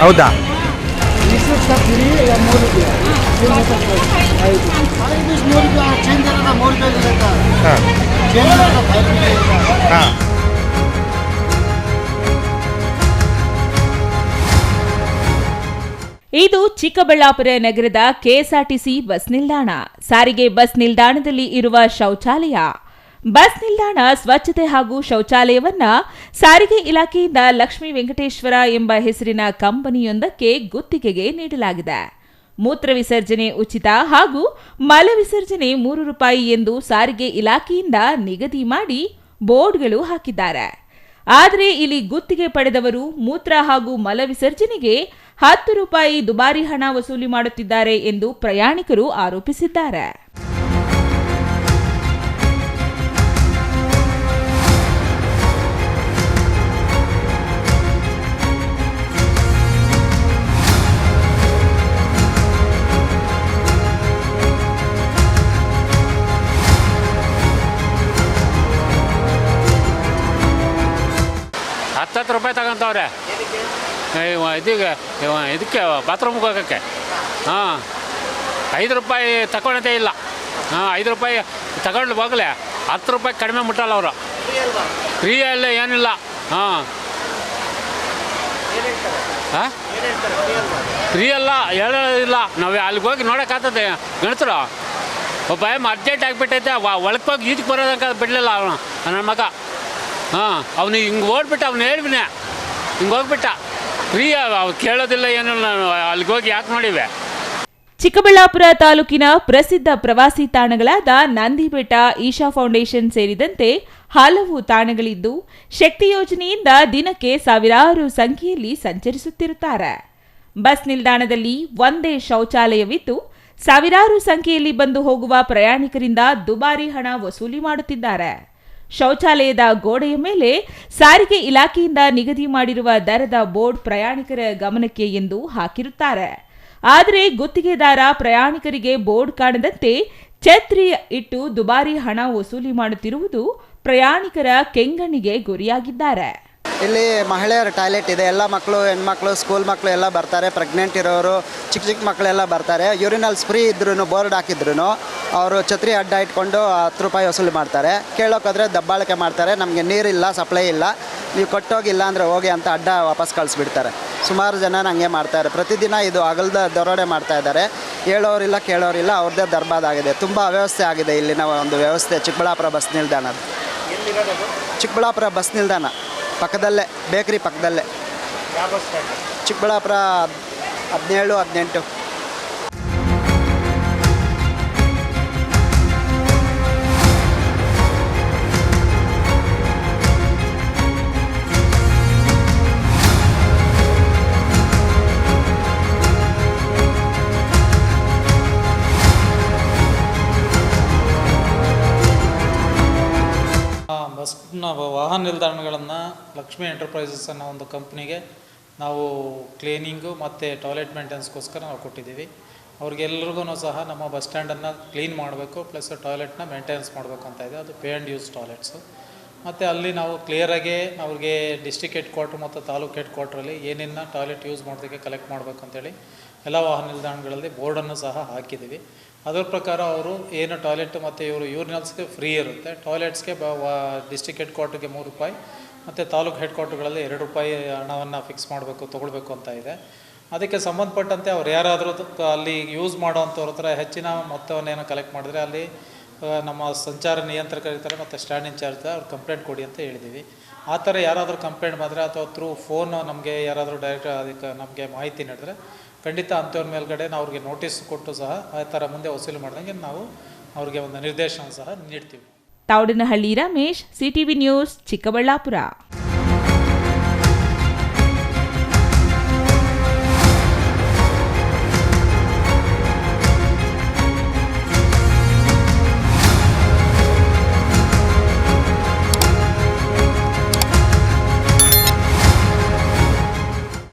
ಹೌದಾ? ಇದು ಚಿಕ್ಕಬಳ್ಳಾಪುರ ನಗರದ ಕೆಎಸ್ಆರ್ಟಿಸಿ ಬಸ್ ನಿಲ್ದಾಣ. ಸಾರಿಗೆ ಬಸ್ ನಿಲ್ದಾಣದಲ್ಲಿ ಇರುವ ಶೌಚಾಲಯ. ಬಸ್ ನಿಲ್ದಾಣ ಸ್ವಚ್ಛತೆ ಹಾಗೂ ಶೌಚಾಲಯವನ್ನ ಸಾರಿಗೆ ಇಲಾಖೆಯಿಂದ ಲಕ್ಷ್ಮೀ ವೆಂಕಟೇಶ್ವರ ಎಂಬ ಹೆಸರಿನ ಕಂಪನಿಯೊಂದಕ್ಕೆ ಗುತ್ತಿಗೆಗೆ ನೀಡಲಾಗಿದೆ. ಮೂತ್ರ ವಿಸರ್ಜನೆ ಉಚಿತ ಹಾಗೂ ಮಲ ವಿಸರ್ಜನೆ ಮೂರು ರೂಪಾಯಿ ಎಂದು ಸಾರಿಗೆ ಇಲಾಖೆಯಿಂದ ನಿಗದಿ ಮಾಡಿ ಬೋರ್ಡ್ಗಳು ಹಾಕಿದ್ದಾರೆ. ಆದರೆ ಇಲ್ಲಿ ಗುತ್ತಿಗೆ ಪಡೆದವರು ಮೂತ್ರ ಹಾಗೂ ಮಲ ವಿಸರ್ಜನೆಗೆ ಹತ್ತು ರೂಪಾಯಿ ದುಬಾರಿ ಹಣ ವಸೂಲಿ ಮಾಡುತ್ತಿದ್ದಾರೆ ಎಂದು ಪ್ರಯಾಣಿಕರು ಆರೋಪಿಸಿದ್ದಾರೆ. ಹತ್ತತ್ತು ರೂಪಾಯಿ ತಗೊಂತವ್ರೆ ಇದೀಗ ಇದಕ್ಕೆ ಬಾತ್ರೂಮ್ಗೆ ಹೋಗೋಕ್ಕೆ ಹಾಂ. ಐದು ರೂಪಾಯಿ ತಗೊಳೋದೇ ಇಲ್ಲ. ಹಾಂ, ಐದು ರೂಪಾಯಿ ತಗೊಂಡು ಹೋಗಲೇ. ಹತ್ತು ರೂಪಾಯಿ ಕಡಿಮೆ ಮುಟ್ಟಲ್ಲ ಅವರು. ಫ್ರೀ ಅಲ್ಲ ಏನಿಲ್ಲ. ಹಾಂ. ಫ್ರೀ ಅಲ್ಲ ಹೇಳಿಲ್ಲ ನಾವು ಅಲ್ಲಿಗೆ ಹೋಗಿ ನೋಡೋಕ್ಕಾಗ್ತದೆ ಗಣಿತರು ಒಬ್ಬ ಅರ್ಜೆಂಟ್ ಆಗಿಬಿಟ್ಟೈತೆ. ಒಳಗೆ ಹೋಗಿ ಈಜಿಗೆ ಬರೋದಕ್ಕೆ ಬಿಡಲಿಲ್ಲ ಅವನು, ನನ್ನ ಮಗ. ಹಾಂ ಅವನು ಹಿಂಗೆ ಓಡ್ಬಿಟ್ಟ ಅವ್ನು ಹೇಳ್ಬಿನ. ಹಿಂಗೆ ಹೋಗ್ಬಿಟ್ಟ. ಫ್ರೀ ಅವ್ರು ಕೇಳೋದಿಲ್ಲ ಏನು, ನಾನು ಅಲ್ಲಿಗೆ ಹೋಗಿ ಯಾಕೆ ನೋಡಿವೆ ಚಿಕ್ಕಬಳ್ಳಾಪುರ ತಾಲೂಕಿನ ಪ್ರಸಿದ್ಧ ಪ್ರವಾಸಿ ತಾಣಗಳಾದ ನಂದಿಬೆಟ್ಟ, ಈಶಾ ಫೌಂಡೇಶನ್ ಸೇರಿದಂತೆ ಹಲವು ತಾಣಗಳಿದ್ದು, ಶಕ್ತಿ ಯೋಜನೆಯಿಂದ ದಿನಕ್ಕೆ ಸಾವಿರಾರು ಸಂಖ್ಯೆಯಲ್ಲಿ ಸಂಚರಿಸುತ್ತಿರುತ್ತಾರೆ. ಬಸ್ ನಿಲ್ದಾಣದಲ್ಲಿ ಒಂದೇ ಶೌಚಾಲಯವಿದ್ದು, ಸಾವಿರಾರು ಸಂಖ್ಯೆಯಲ್ಲಿ ಬಂದು ಹೋಗುವ ಪ್ರಯಾಣಿಕರಿಂದ ದುಬಾರಿ ಹಣ ವಸೂಲಿ ಮಾಡುತ್ತಿದ್ದಾರೆ. ಶೌಚಾಲಯದ ಗೋಡೆಯ ಮೇಲೆ ಸಾರಿಗೆ ಇಲಾಖೆಯಿಂದ ನಿಗದಿ ಮಾಡಿರುವ ದರದ ಬೋರ್ಡ್ ಪ್ರಯಾಣಿಕರ ಗಮನಕ್ಕೆ ಎಂದು ಹಾಕಿರುತ್ತಾರೆ. ಆದರೆ ಗುತ್ತಿಗೆದಾರ ಪ್ರಯಾಣಿಕರಿಗೆ ಬೋರ್ಡ್ ಕಾಣದಂತೆ ಛತ್ರಿ ಇಟ್ಟು ದುಬಾರಿ ಹಣ ವಸೂಲಿ ಮಾಡುತ್ತಿರುವುದು ಪ್ರಯಾಣಿಕರ ಕೆಂಗಣ್ಣಿಗೆ ಗುರಿಯಾಗಿದ್ದಾರೆ. ಇಲ್ಲಿ ಮಹಿಳೆಯರ ಟಾಯ್ಲೆಟ್ ಇದೆ. ಎಲ್ಲ ಮಕ್ಕಳು, ಹೆಣ್ಮಕ್ಳು, ಸ್ಕೂಲ್ ಮಕ್ಕಳು ಎಲ್ಲ ಬರ್ತಾರೆ. ಪ್ರೆಗ್ನೆಂಟ್ ಇರೋರು, ಚಿಕ್ಕ ಚಿಕ್ಕ ಮಕ್ಕಳೆಲ್ಲ ಬರ್ತಾರೆ. ಯೂರಿನಲ್ಸ್ ಫ್ರೀ ಇದ್ರೂ ಬೋರ್ಡ್ ಹಾಕಿದ್ರು ಅವರು ಛತ್ರಿ ಅಡ್ಡ ಇಟ್ಕೊಂಡು ಹತ್ತು ರೂಪಾಯಿ ವಸೂಲಿ ಮಾಡ್ತಾರೆ. ಕೇಳೋಕ್ಕಾದ್ರೆ ದಬ್ಬಾಳಿಕೆ ಮಾಡ್ತಾರೆ. ನಮಗೆ ನೀರಿಲ್ಲ ಸಪ್ಲೈ ಇಲ್ಲ. ನೀವು ಕೊಟ್ಟೋಗಿಲ್ಲ ಅಂದರೆ ಹೋಗಿ ಅಂತ ಅಡ್ಡ ವಾಪಸ್ ಕಳಿಸ್ಬಿಡ್ತಾರೆ. ಸುಮಾರು ಜನ ಹಂಗೆ ಮಾಡ್ತಾರೆ ಪ್ರತಿದಿನ ಇದು ಅಗಲದ ದರೋಡೆ ಮಾಡ್ತಾ ಇದ್ದಾರೆ. ಹೇಳೋರಿಲ್ಲ ಕೇಳೋರಿಲ್ಲ ಅವ್ರದ್ದೇ ದರ್ಬಾದ್ ಆಗಿದೆ. ತುಂಬ ಅವ್ಯವಸ್ಥೆ ಆಗಿದೆ ಇಲ್ಲಿನ ಒಂದು ವ್ಯವಸ್ಥೆ ಚಿಕ್ಕಬಳ್ಳಾಪುರ ಬಸ್ ನಿಲ್ದಾಣ. ಚಿಕ್ಕಬಳ್ಳಾಪುರ ಬಸ್ ನಿಲ್ದಾಣ. ಪಕ್ಕದಲ್ಲೇ, ಬೇಕ್ರಿ ಪಕ್ಕದಲ್ಲೇ. ಚಿಕ್ಕಬಳ್ಳಾಪುರ ಹದಿನೇಳು, ಹದಿನೆಂಟು. ಬಸ್ನ ವಾಹನ ನಿಲ್ದಾಣಗಳನ್ನು ಲಕ್ಷ್ಮಿ ಎಂಟರ್ಪ್ರೈಸಸ್ ಅನ್ನೋ ಒಂದು ಕಂಪ್ನಿಗೆ ನಾವು ಕ್ಲೀನಿಂಗು ಮತ್ತು ಟಾಯ್ಲೆಟ್ ಮೇಂಟೆನ್ಸ್ಗೋಸ್ಕರ ನಾವು ಕೊಟ್ಟಿದ್ದೀವಿ. ಅವ್ರಿಗೆಲ್ರಿಗೂ ಸಹ ನಮ್ಮ ಬಸ್ ಸ್ಟ್ಯಾಂಡನ್ನು ಕ್ಲೀನ್ ಮಾಡಬೇಕು, ಪ್ಲಸ್ ಟಾಯ್ಲೆಟ್ನ ಮೇಂಟೆನೆನ್ಸ್ ಮಾಡಬೇಕು ಅಂತ ಇದೆ. ಅದು ಪೇ ಆ್ಯಂಡ್ ಯೂಸ್ ಟಾಯ್ಲೆಟ್ಸು. ಮತ್ತು ಅಲ್ಲಿ ನಾವು ಕ್ಲಿಯರಾಗಿ ಅವ್ರಿಗೆ ಡಿಸ್ಟಿಕ್ ಹೆಡ್ ಕ್ವಾರ್ಟ್ರ್ ಮತ್ತು ತಾಲೂಕು ಹೆಡ್ ಕ್ವಾರ್ಟ್ರಲ್ಲಿ ಏನೇನು ಟಾಯ್ಲೆಟ್ ಯೂಸ್ ಮಾಡೋದಕ್ಕೆ ಕಲೆಕ್ಟ್ ಮಾಡಬೇಕು ಅಂತೇಳಿ ಎಲ್ಲ ವಾಹನ ನಿಲ್ದಾಣಗಳಲ್ಲಿ ಬೋರ್ಡನ್ನು ಸಹ ಹಾಕಿದ್ದೀವಿ. ಅದರ ಪ್ರಕಾರ ಅವರು ಏನು ಟಾಯ್ಲೆಟ್ ಮತ್ತು ಇವರು ಯೂರಿನಲ್ಸ್ಗೆ ಫ್ರೀ ಇರುತ್ತೆ. ಟಾಯ್ಲೆಟ್ಸ್ಗೆ ಬ ಡಿಸ್ಟಿಕ್ ಹೆಡ್ ಕ್ವಾರ್ಟರ್ಗೆ ಮೂರು ರೂಪಾಯಿ ಮತ್ತು ತಾಲೂಕು ಹೆಡ್ ಕ್ವಾರ್ಟರ್ಗಳಲ್ಲಿ ಎರಡು ರೂಪಾಯಿ ಹಣವನ್ನು ಫಿಕ್ಸ್ ಮಾಡಬೇಕು, ತೊಗೊಳ್ಬೇಕು ಅಂತ ಇದೆ. ಅದಕ್ಕೆ ಸಂಬಂಧಪಟ್ಟಂತೆ ಅವ್ರು ಯಾರಾದರೂ ಅಲ್ಲಿ ಯೂಸ್ ಮಾಡೋವಂಥವ್ರ ಹತ್ರ ಹೆಚ್ಚಿನ ಮೊತ್ತವನ್ನೇನು ಕಲೆಕ್ಟ್ ಮಾಡಿದ್ರೆ ಅಲ್ಲಿ ನಮ್ಮ ಸಂಚಾರ ನಿಯಂತ್ರಕ ಇರ್ತಾರೆ ಮತ್ತು ಸ್ಟ್ಯಾಂಡ್ ಇನ್ಚಾರ್ಜ್ ಅವ್ರು ಕಂಪ್ಲೇಂಟ್ ಕೊಡಿ ಅಂತ ಹೇಳಿದ್ದೀವಿ ಆ ಥರ ಯಾರಾದರೂ ಕಂಪ್ಲೇಂಟ್ ಮಾಡಿದ್ರೆ ಅಥವಾ ಥ್ರೂ ಫೋನ್ ನಮಗೆ ಯಾರಾದರೂ ಡೈರೆಕ್ಟ್ ಅದಕ್ಕೆ ನಮಗೆ ಮಾಹಿತಿ ನೀಡಿದ್ರೆ ಖಂಡಿತ ಅಂಥವ್ರ ಮೇಲ್ಗಡೆ ನಾವು ಅವ್ರಿಗೆ ನೋಟಿಸ್ ಕೊಟ್ಟು ಸಹ ಆ ಥರ ಮುಂದೆ ವಸೂಲಿ ಮಾಡ್ದಂಗೆ ನಾವು ಅವ್ರಿಗೆ ಒಂದು ನಿರ್ದೇಶನ ಸಹ ನೀಡ್ತೀವಿ. Thavadinahalli Ramesh CTV news Chikkaballapur.